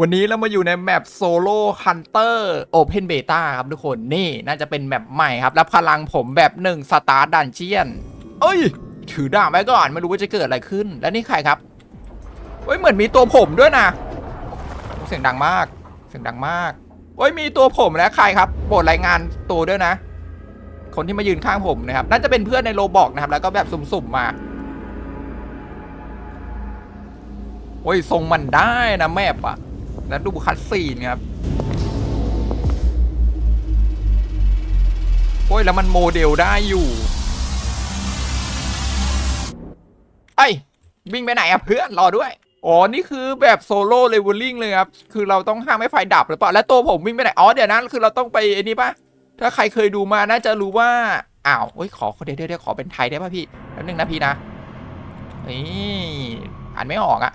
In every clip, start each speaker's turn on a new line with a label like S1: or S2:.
S1: วันนี้เรามาอยู่ในแมปโซโล่ฮันเตอร์โอเพนเบต้าครับทุกคนนี่น่าจะเป็นแมปใหม่ครับแล้วพลังผมแบบหนึ่งสตาร์ดันเจียน เอ้ย ถือดาบไว้ก่อน ไม่รู้ว่าจะเกิดอะไรขึ้น แล้วนี่ใครครับเฮ้ย เหมือนมีตัวผมด้วยนะ เสียงดังมาก เสียงดังมากเฮ้ย มีตัวผมและใครครับโปรดรายงานตัวด้วยนะ คนที่มายืนข้างผมนะครับ น่าจะเป็นเพื่อนในโลบอกนะครับ แล้วก็แบบสุ่มๆมาโอ้ยทรงมันได้นะแมปอะ แล้วดูคัดซีนครับโอ้ยแล้วมันโมเดลได้อยู่ไอ้ยวิ่งไปไหนอะเพื่อนรอด้วยอ๋อ นี่คือแบบโซโล่เลเวลลิ่งเลยครับ คือเราต้องห้ามให้ไฟดับหรือเปล่า แล้วตัวผมวิ่งไปไหน อ๋อ เดี๋ยวนั้นคือเราต้องไปไอ้นี่ปะถ้าใครเคยดูมา น่าจะรู้ว่า อ้าวเฮ้ย ขอเดี๋ยวเดี๋ยวเดี๋ยวขอเป็นไทยได้ป่ะพี่ แป๊บนึงนะพี่นะนี่อ่านไม่ออกอะ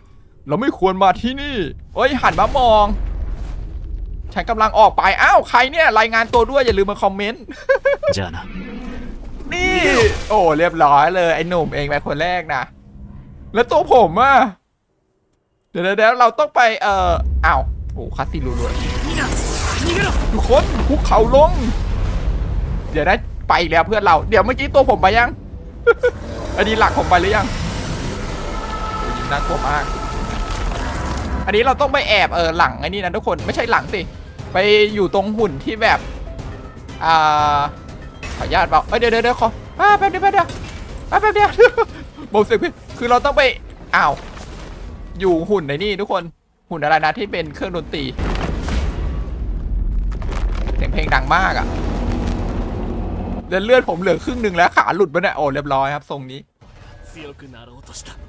S1: เราไม่ควรมาที่นี่เอ้ย หันมามอง ฉันกำลังออกไป อ้าว ใครเนี่ย รายงานตัวด้วย อย่าลืมมาคอมเมนต์
S2: じゃあな
S1: นี่ โอ้ เรียบร้อยเลย ไอ้หนุ่มเองไปคนแรกนะ แล้วตัวผมอะเดี๋ยวเดี๋ยวเดี๋ยวเราต้องไป เอ่อ อ้าว โอ้คัสซีรัวๆทุกคนคุกเข่าลง เดี๋ยวนะไปอีกแล้วเพื่อนเรา เดี๋ยวเมื่อกี้ตัวผมไปยัง อันนี้หลักผมไปหรือยังโอ้ยิงน่ากลัวมาก อันนี้เราต้องไปแอบเออหลังไอ้นี่นะทุกคนไม่ใช่หลังสิ ไปอยู่ตรงหุ่นที่แบบ อ่า ขออนุญาตเปล่าเอ้ยเดี๋ยวเดี๋ยวขออ่แป๊บเดียวแป๊บเดียวอ่แป๊บเดียวบอกเสียงพี่คือเราต้องไปอ้าวอยู่หุ่นในนี่ทุกคนหุ่นอะไรนะที่เป็นเครื่องดนตรีเสียงเพลงดังมากอะเลือดเลือดผมเหลือครึ่งหนึ่งแล้วขาหลุดไปเนี่ยโอ้เรียบร้อยครับทรงนี้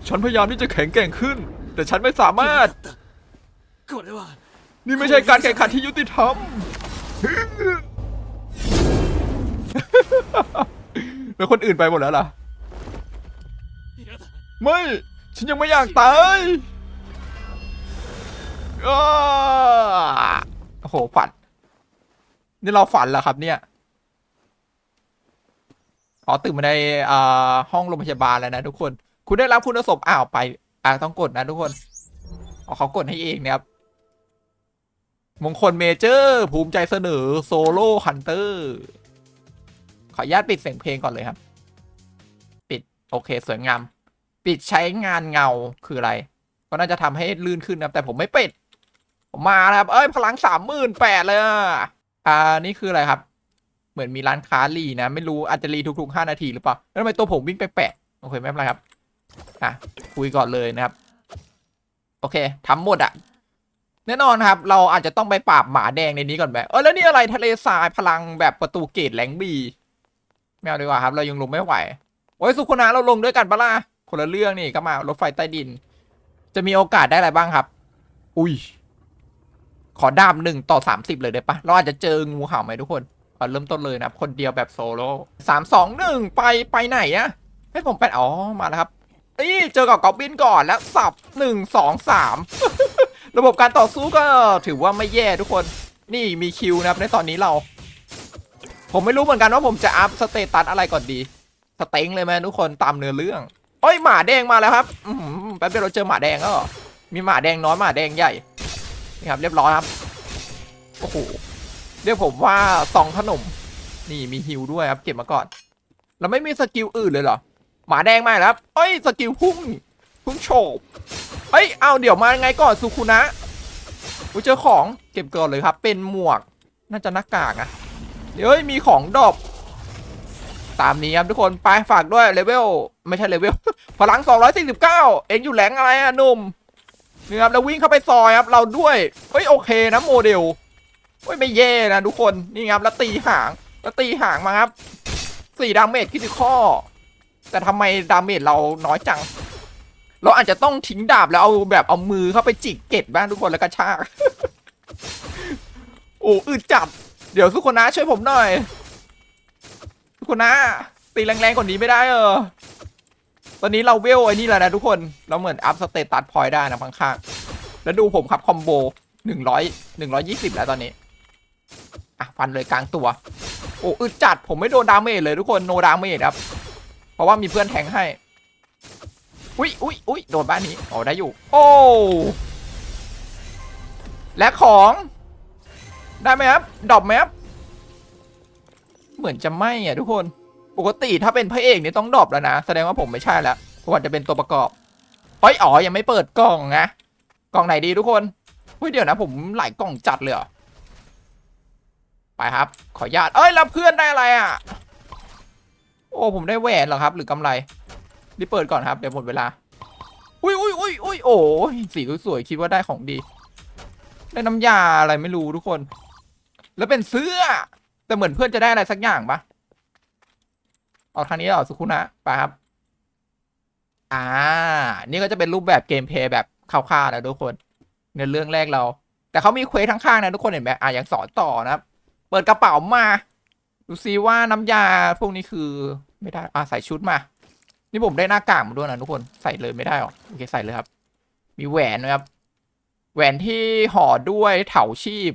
S1: ฉันพยายามที่จะแข็งแกร่งขึ้น แต่ฉันไม่สามารถ
S2: ก่อนเลยว่า
S1: นี่ไม่ใช่การแข่งขันที่ยุติธรรม แล้วคนอื่นไปหมดแล้วล่ะ ไม่ ฉันยังไม่อยากตายโอ้โหฝัน นี่เราฝันเหรอครับเนี่ย อ๋อตื่นมาในห้องโรงพยาบาลแล้วนะทุกคน คุณได้รับคุณสมอ้าวไป อ่าต้องกดนะทุกคน อ๋อเขากดให้เองนะครับ มงคลเมเจอร์ ภูมิใจเสนอโซโล่ฮันเตอร์ ขออนุญาตปิดเสียงเพลงก่อนเลยครับ ปิด โอเค สวยงาม ปิดใช้งานเงาคืออะไร ก็น่าจะทำให้ลื่นขึ้นนะแต่ผมไม่ปิด ผมมาครับ เอ้ย พลังสามหมื่นแปดเลยอ่า นี่คืออะไรครับ เหมือนมีร้านค้ารีนะ ไม่รู้อาจจะรีทุกๆห้านาทีหรือเปล่า แล้วทำไมตัวผมวิ่งไปแปะโอเคไม่เป็นไรครับ อะ คุยก่อนเลยนะครับ โอเคทำหมดอะ แน่นอนครับ เราอาจจะต้องไปปราบหมาแดงในนี้ก่อนแบบเออแล้วนี่อะไรทะเลทรายพลังแบบประตูเกตแหลงบีไม่เอาดีกว่าครับ เรายังลงไม่ไหวโอ้ยสุขนาเราลงด้วยกันปะล่ะคนละเรื่องนี่ก็มารถไฟใต้ดิน จะมีโอกาสได้อะไรบ้างครับ อุ้ยขอดาบหนึ่งต่อสามสิบเลยได้ปะเราอาจจะเจองูเห่าไหมทุกคนเอาเริ่มต้นเลยนะครับคนเดียวแบบโซโล่สามสองหนึ่งไปไปไหนอะให้ผมไปอ๋อมาแล้วครับนี่เจอกับกอบบินก่อนแล้วสับหนึ่งสองสาม ระบบการต่อสู้ก็ถือว่าไม่แย่ทุกคน นี่มีคิวนะครับในตอนนี้เรา ผมไม่รู้เหมือนกันว่าผมจะอัพสเตตัสอะไรก่อนดี สเต็งเลยไหมทุกคนตามเนื้อเรื่องโอ้ยหมาแดงมาแล้วครับอือหือแป๊บเดียวเราเจอหมาแดงแล้วมีหมาแดงน้อยหมาแดงใหญ่นี่ครับเรียบร้อยครับโอ้โหเรียกผมว่าสองขนม นี่มีฮิวด้วยครับเก็บมาก่อน เราไม่มีสกิลอื่นเลยเหรอหมาแดงมาแล้วครับเอ้ยสกิลพุ่งพุ่งโฉบ เอ้ย เอาเดี๋ยวมาไงก่อนสุคุนะอุ้ยเจอของเก็บก่อนเลยครับ เป็นหมวก น่าจะหน้ากากนะเดี๋ยวเอ้ย มีของดอปตามนี้ครับทุกคนไปฝากด้วยเลเวลไม่ใช่เลเวลพลัง 249 เอ็งอยู่แหลงอะไรอะหนุ่มนี่ครับแล้ววิ่งเข้าไปซอยครับ เราด้วยเฮ้ยโอเคนะโมเดลเฮ้ยไม่แย่นะทุกคนนี่ครับแล้วตีหางแล้วตีหางมาครับสี่ดาเมจคิดข้อ แต่ทำไมดาเมจเราน้อยจัง เราอาจจะต้องทิ้งดาบแล้วเอาแบบเอามือเข้าไปจิกเก็ดบ้างทุกคนแล้วก็ชากโอ้อึดจับเดี๋ยวสุคนนะช่วยผมหน่อยสุคนนะตีแรงๆกว่านี้ไม่ได้เออ ตอนนี้เราเวลไอ้นี่แล้วนะทุกคน เราเหมือนอัพสเตตัสพอยได้นะข้างๆแล้วดูผมครับคอมโบหนึ่งร้อยหนึ่งร้อยี่สิบแล้วตอนนี้ อะฟันเลยกลางตัว โอ้อึดจัดผมไม่โดนดาเมจเลยทุกคนโนดาเมจครับ เพราะว่ามีเพื่อนแทงให้ อุ้ยอุ้ยอุ้ยโดนบ้านนี้โอ๋อได้อยู่ โอ้และของ ได้ไหมครับดรอปไหมครับเหมือนจะไม่อะทุกคนปกติถ้าเป็นพระเอกเนี่ยต้องดรอปแล้วนะ แสดงว่าผมไม่ใช่แล้วผมอาจจะเป็นตัวประกอบเฮ้ยอ๋อยังไม่เปิดกล่องนะกล่องไหนดีทุกคนเฮ้ยเดี๋ยวนะ ผมหลายกล่องจัดเลยไปครับ ขออนุญาตเอ้ยแล้วเพื่อนได้อะไรอะ โอ้ผมได้แหวนเหรอครับ หรือกำไร รีบเปิดก่อนครับเดี๋ยวหมดเวลา อุ้ยอุ้ยอุ้ยอุ้ยโอ้ยสีสวยๆคิดว่าได้ของดี ได้น้ำยาอะไรไม่รู้ทุกคน แล้วเป็นเสื้อ แต่เหมือนเพื่อนจะได้อะไรสักอย่างปะออกทางนี้หรอสุคุนะไปครับ อ่า นี่ก็จะเป็นรูปแบบเกมเพลย์แบบคร่าวๆนะทุกคนในเรื่องแรกเรา แต่เขามีเควสข้างๆนะทุกคนเห็นไหมอ่ายังสอนต่อนะครับ เปิดกระเป๋ามา ดูซิว่าน้ำยาพวกนี้คือไม่ได้ อ่าใส่ชุดมา นี่ผมได้หน้ากากมาด้วยนะทุกคนใส่เลยไม่ได้หรอโอเคใส่เลยครับ มีแหวนนะครับ แหวนที่ห่อด้วยเถาชีพ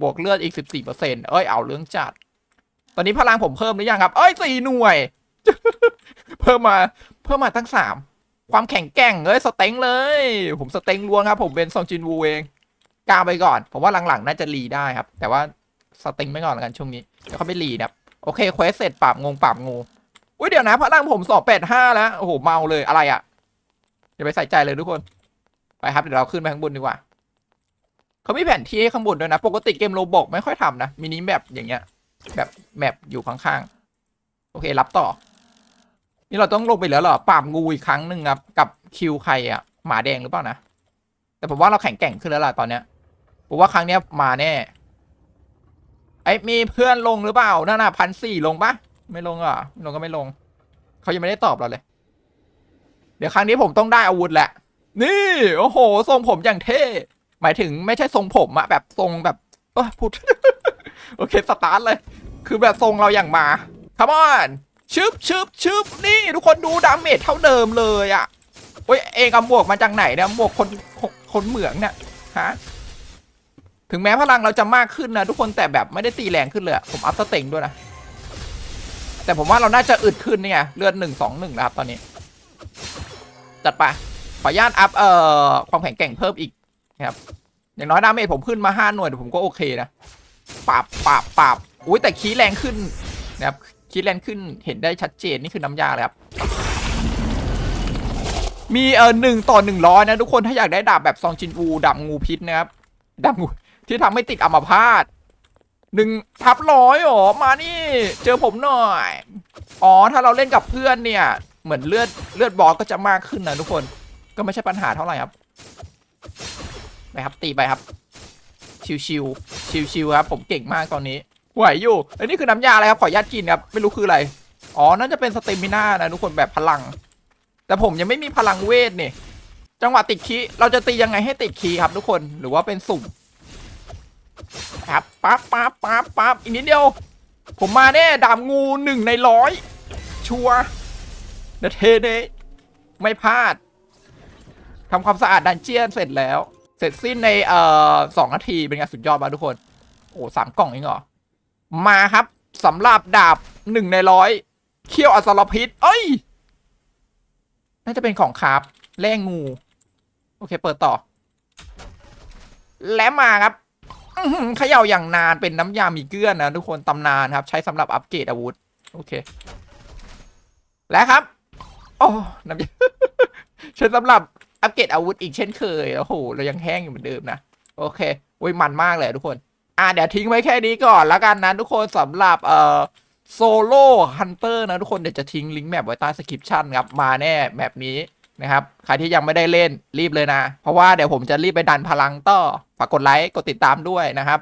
S1: บวกเลือดอีกสิบสี่เปอร์เซ็นเอ้ยเอาเรื่องจัด ตอนนี้พลังผมเพิ่มหรือยังครับ เอ้ยสี่หน่วย เพิ่มมาเพิ่มมาตั้งสามความแข็งแกร่งเอ้ยสเต็งเลย ผมสเต็งล้วนครับ ผมเป็นซองจินวูเองกล้าไปก่อน ผมว่าหลังๆ น่าจะรีได้ครับ แต่ว่าสเต็งไปก่อนแล้วกันช่วงนี้เดี๋ยวเขาไปรีนะโอเคเควสเสร็จปราบงงปราบงู อุ้ยเดี๋ยวนะพลังผมสองแปดห้าแล้วโอ้โหเมาเลยอะไรอะ่ะอย่าไปใส่ใจเลยทุกคน ไปครับเดี๋ยวเราขึ้นไปข้างบนดีกว่าเขามีแผนที่ให้ข้างบนด้วยนะ ปกติเกมโรบอกไม่ค่อยทำนะมินิแมปอย่างเงี้ยแบบแมปอยู่ข้างๆโอเครับต่อ นี่เราต้องลงไปแล้วเหรอปราบงูอีกครั้งหนึ่งครับกับคิวใครอะหมาแดงหรือเปล่านะแต่ผมว่าเราแข็งแกร่งขึ้นแล้วล่ะตอนเนี้ยผมว่าครั้งเนี้ยมาแน่ไอ้มีเพื่อนลงหรือเปล่านั่นน่ะพันสี่ลงปะ ไม่ลงอะไม่ลงก็ไม่ลง เขายังไม่ได้ตอบเราเลย เดี๋ยวครั้งนี้ผมต้องได้อาวุธแหละ นี่ โอ้โห ทรงผมอย่างเท่ หมายถึงไม่ใช่ทรงผมอะแบบทรงแบบเออพูด โอเค สตาร์ทเลย คือแบบทรงเราอย่างมาค o มอนชึบชึบชึบนี่ ทุกคนดูดาเมจเท่าเดิมเลยอะโอ้ยเองเอาหมวกมาจากไหนเนี่ยหมวกคนคนเหมืองเนี่ยฮะถึงแม้พลังเราจะมากขึ้นนะทุกคนแต่แบบไม่ได้ตีแรงขึ้นเลยผมอัพสเต็งด้วยนะ แต่ผมว่าเราน่าจะอึดขึ้นเนี่ยเลือดหนึ่งสองหนึ่งนะครับตอนนี้ จัดไปขออนุญาตอัพเอ่อความแข็งแกร่งเพิ่มอีกนะครับอย่างน้อยดาเมจผมขึ้นมาห้าหน่วยผมก็โอเคนะปราบปราบปราบอุ้ยแต่คีแรงขึ้นนะครับคีแรงขึ้นเห็นได้ชัดเจนนี่คือน้ำยาเลยครับมีเออหนึ่งต่อหนึ่งร้อยนะทุกคนถ้าอยากได้ดาบแบบซองจินอูดาบงูพิษนะครับดาบงูที่ทำให้ติดอัมพาต หนึ่งทับร้อยหรอ มานี่ เจอผมหน่อย อ๋อ ถ้าเราเล่นกับเพื่อนเนี่ย เหมือนเลือดเลือดบอสก็จะมากขึ้นนะทุกคน ก็ไม่ใช่ปัญหาเท่าไหร่ครับ ไปครับตีไปครับ ชิวชิวชิวชิวๆครับ ผมเก่งมากตอนนี้ไหวอยู่อันนี้คือน้ำยาอะไรครับ ขออนุญาตกินครับ ไม่รู้คืออะไร อ๋อ น่าจะเป็นสเตมิน่านะทุกคนแบบพลัง แต่ผมยังไม่มีพลังเวทนี่จังหวะติดคีเราจะตียังไงให้ติดคีครับทุกคน หรือว่าเป็นสุ่ม ครับปั๊บปั๊บปั๊บปั๊บอีกนิดเดียว ผมมาแน่ดาบงูหนึ่งในร้อยชัวร์เดเทเนไม่พลาดทำความสะอาดดันเจียนเสร็จแล้ว เสร็จสิ้นในเอ่อสองนาทีเป็นไงสุดยอดมากทุกคน โอ้สามกล่องเองเหรอ มาครับสำหรับดาบหนึ่งในร้อยเขี้ยวอสรพิษ เอ้ย น่าจะเป็นของคราฟแร่งงู โอเค เปิดต่อ และมาครับ เขย่าอย่างนานเป็นน้ำยามีเกลือนะทุกคนตำนานครับ ใช้สำหรับอัปเกรดอาวุธ โอเค และครับ โอ้น้ำยาใช้สำหรับอัปเกรดอาวุธอีกเช่นเคยโอ้โหเรายังแห้งอยู่เหมือนเดิมนะโอเคโอ้ยมันมากเลยทุกคน อ่าเดี๋ยวทิ้งไว้แค่นี้ก่อนแล้วกันนะทุกคนสำหรับเอ่อโซโล่ฮันเตอร์นะทุกคนเดี๋ยวจะทิ้งลิงก์แมปไว้ใต้สคริปชั่นครับ มาแน่แมปนี้ นะครับ ใครที่ยังไม่ได้เล่นรีบเลยนะ เพราะว่าเดี๋ยวผมจะรีบไปดันพลังต่อ ฝากกดไลค์ กดติดตามด้วยนะครับ